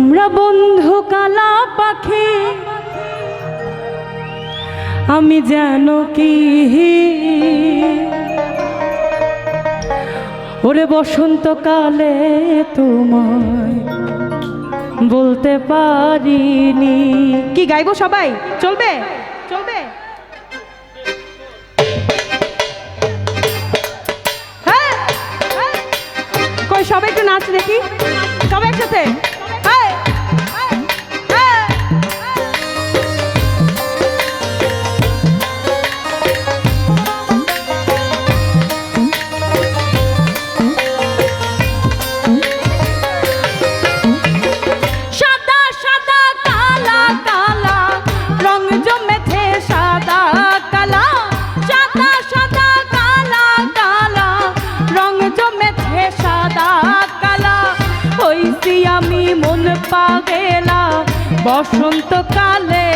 তোমরা বন্ধু কালা পাখি, আমি যেন কি ওরে বসন্তকালে তোমায় বলতে পারিনি। কি গাইবো সবাই? চলবে? চলবে? হ্যাঁ? হ্যাঁ। কই সবাই একটু নাচ দেখি। সবাই একসাথে? মন পাগেলা, বসন্তকালে।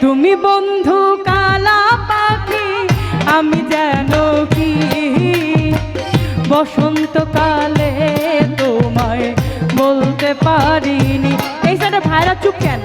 তুমি বন্ধু কালা পাখি, আমি যেন কি? বসন্তকালে তোমায় বলতে পারিনি। এই সাইডে ভাইরা চুপ কেন?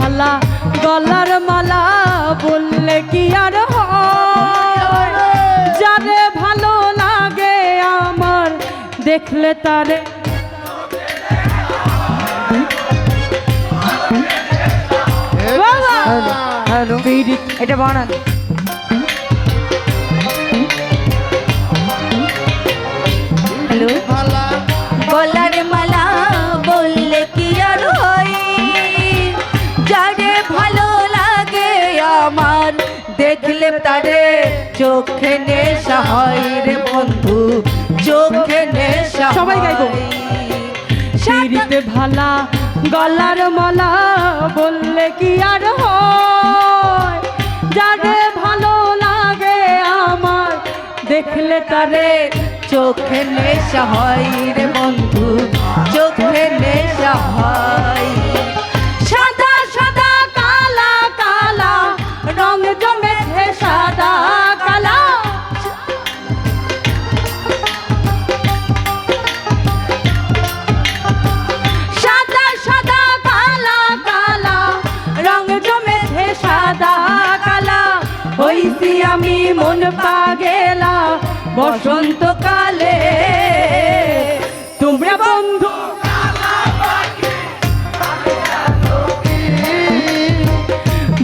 ভালা গলার মালা বললে কি আর যারে ভালো লাগে আমার দেখলে তারে। এটা বানান। হ্যালো। চোখে নেশা হয় রে বন্ধু চোখে নেশা সবাই গাইবো। সিঁড়িতে ভালা গলার মালা বললে কি আর হয় যারে ভালো লাগে আমার দেখলে তারে চোখে নেশা হয় রে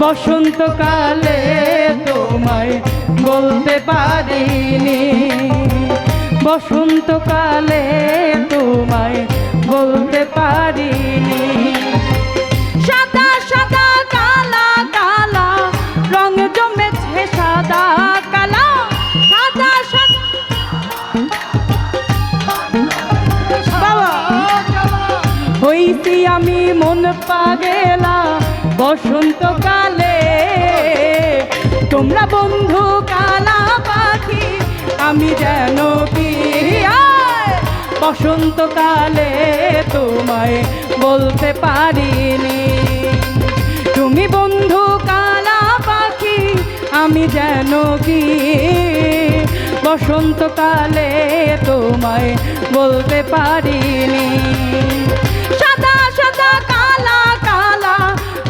বসন্তকালে তোমায় বলতে পারিনি। বসন্তকালে তোমায় বলতে পারিনি। সাদা সাদা, কালা কালা সাদা, কালা আমি মন পাগেলা বসন্তকালে তোমরা বন্ধু কালা পাখি, আমি যেন বসন্তকালে তোমায় বলতে পারিনি। তুমি বন্ধু কালা পাখি, আমি যেন কি বসন্তকালে তোমায় বলতে পারিনি। সাদা সাদা কালা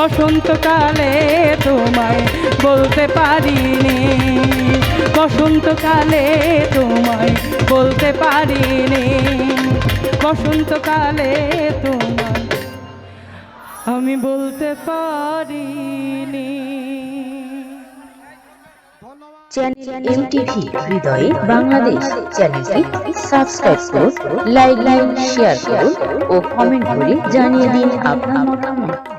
বসন্তকালে তোমায় বলতে পারিনি। বসন্তকালে তোমায় বলতে পারিনি। বসন্তকালে তোমায় আমি বলতে পারিনি। চ্যানেল এমটিভি হৃদয়ে বাংলাদেশ চ্যানেলটি সাবস্ক্রাইব করুন লাইক লাইক শেয়ার করুন ও কমেন্ট করে জানিয়ে দিন আপনার মতামত।